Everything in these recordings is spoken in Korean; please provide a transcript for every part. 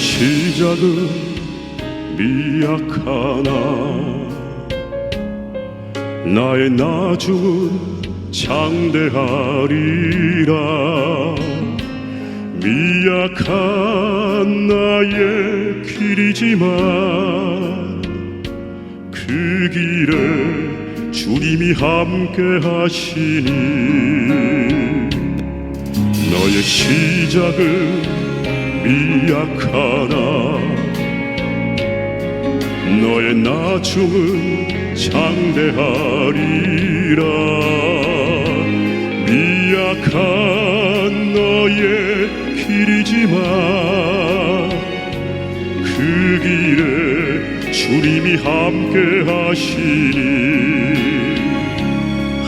시작은 미약하나. 나의 나중은 장대하리라. 미약한 나의 길이지만 그 길에 주님이 함께 하시니. 너의 시작은 미 약하나 너의 나중은 장대하리라. 미약한 너의 길이지만 그 길에 주님이 함께 하시니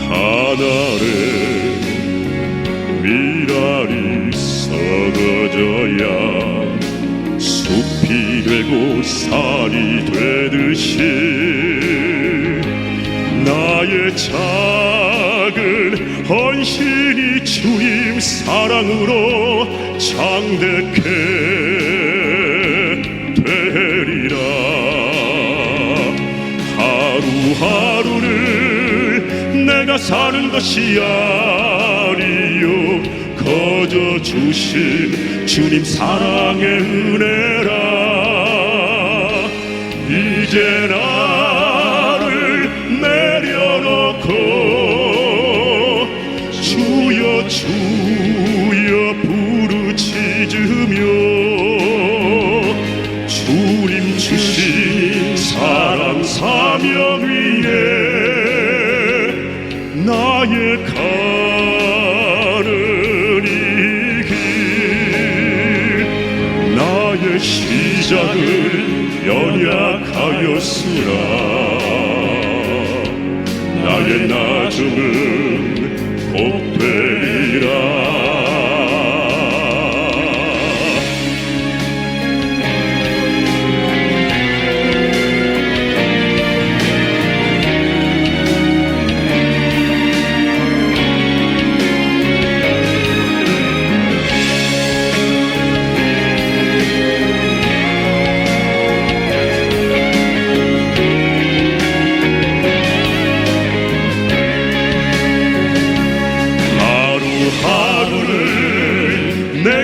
하늘에 미랄이 썩어져야 숲이 되고 산이 되듯이 나의 작은 헌신이 주님 사랑으로 장대케 되리라. 하루하루를 내가 사는 것이 아니요 거저 주신 주님 사랑의 은혜라. 이제 나를 내려놓고 주여 주여 부르짖으며 주님 주신 사랑 사명 위에 나의 시작을 연약하였으나 나의 나중은 곧 되리라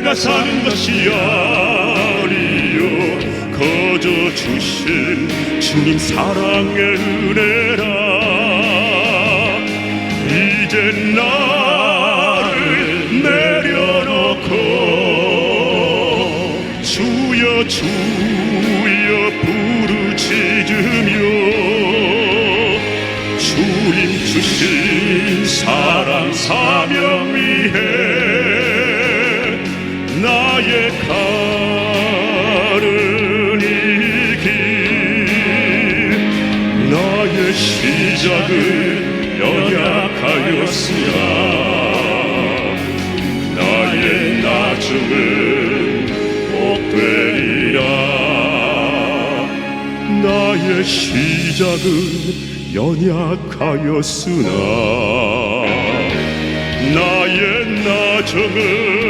내가 사는 것이 아니요. 거저 주신 주님 사랑의 은혜라. 이제 나를 내려놓고 주여 주여 부르짖으며 주님 주신 사랑 사명 위해 나의 시작은 연약하였으나 나의 나중은